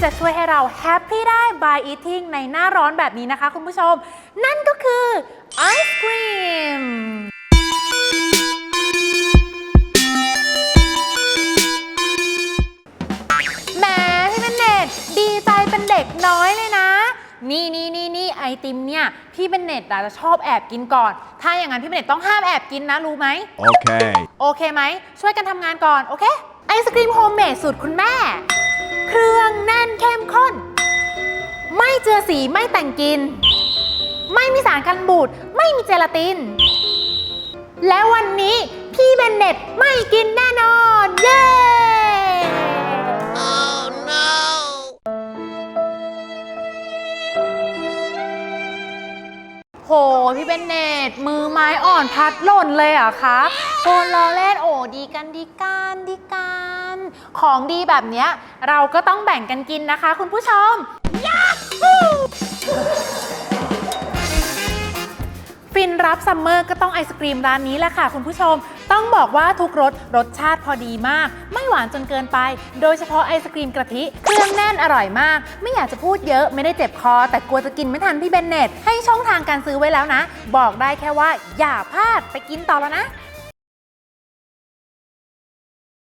ที่จะช่วยให้เราแฮปปี้ได้ by eating ในหน้าร้อนแบบนี้นะคะคุณผู้ชม นั่นก็คือไอศครีมแหมพี่เป็นเน็ตดีใจเป็นเด็กน้อยเลยนะ นี่นี่นี่นี่ไอติมเนี่ย พี่เป็นเน็ตอาจจะชอบแอบกินก่อน ถ้าอย่างนั้นพี่เป็นเน็ตต้องห้ามแอบกินนะรู้ไหม Okay. โอเคไหม ช่วยกันทำงานก่อน โอเค ไอศครีมโฮมเมดสูตรคุณแม่ เครื่องแน่นเข้มข้น ไม่เจือสีไม่แต่งกินไม่มีสารกันบูดไม่มีเจลาติน และวันนี้พี่เบนเน็ตไม่กินแน่นอน เย้ หพี่เบนเนตมือไม้อ่อนพัดหล่นเลยเหรอคะโคนล้อเล่นโอ้ดีกันดีกันดีกัน ของดีแบบเนี้ยเราก็ต้องแบ่งกันกินนะคะ คุณผู้ชม รับซัมเมอร์ก็ต้องไอศกรีมร้านนี้แหละค่ะคุณผู้ชม ต้องบอกว่าทุกรสรสชาติพอดีมาก ไม่หวานจนเกินไป โดยเฉพาะไอศกรีมกะทิเครื่องแน่นอร่อยมาก ไม่อยากจะพูดเยอะไม่ได้เจ็บคอ แต่กลัวจะกินไม่ทันพี่เบนเน็ตให้ช่องทางการซื้อไว้แล้วนะ บอกได้แค่ว่าอย่าพลาดไปกินต่อแล้วนะ